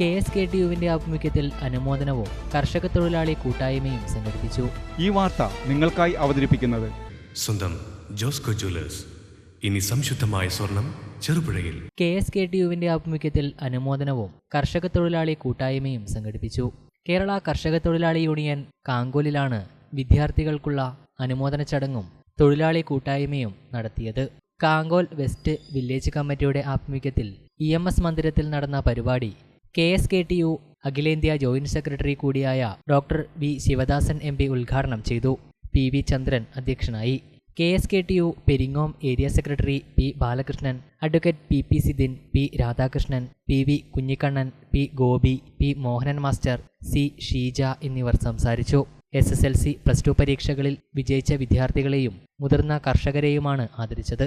K S K T യുവിന്റെ ആഭിമുഖ്യത്തിൽ അനുമോദനവും കർഷക തൊഴിലാളി കൂട്ടായ്മയും സംഘടിപ്പിച്ചു. ഈ വാർത്ത നിങ്ങൾക്കായി അവതരിപ്പിക്കുന്നത് സ്വന്തം ജോസ്കോ ജ്വല്ലേഴ്സ്. ഇനി സംശുദ്ധമായ സ്വർണം ചെറുപുഴയിൽ. കെ എസ് കെ ടി യുവിന്റെ ആഭിമുഖ്യത്തിൽ അനുമോദനവും കർഷക തൊഴിലാളി കൂട്ടായ്മയും സംഘടിപ്പിച്ചു. കേരള കർഷക തൊഴിലാളി യൂണിയൻ കാങ്കോലിലാണ് വിദ്യാർത്ഥികൾക്കുള്ള അനുമോദന ചടങ്ങും തൊഴിലാളി കൂട്ടായ്മയും നടത്തിയത്. കാങ്കോൽ വെസ്റ്റ് വില്ലേജ് കമ്മിറ്റിയുടെ ആഭിമുഖ്യത്തിൽ ഇ എം എസ് മന്ദിരത്തിൽ നടന്ന പരിപാടി K S K T U അഖിലേന്ത്യാ ജോയിന്റ് സെക്രട്ടറി കൂടിയായ doctor V Sivadasan M P ഉദ്ഘാടനം ചെയ്തു. പി വി ചന്ദ്രൻ അധ്യക്ഷനായി. K S K T U Peringome area secretary P Balakrishnan advocate P P Sidin P Radhakrishnan P V Kunhikannan P Gopi P Mohanan master C Sheeja എന്നിവർ സംസാരിച്ചു. S S L C plus two പരീക്ഷകളിൽ വിജയിച്ച വിദ്യാർത്ഥികളെയും മുതിർന്ന കർഷകരെയുമാണ് ആദരിച്ചത്.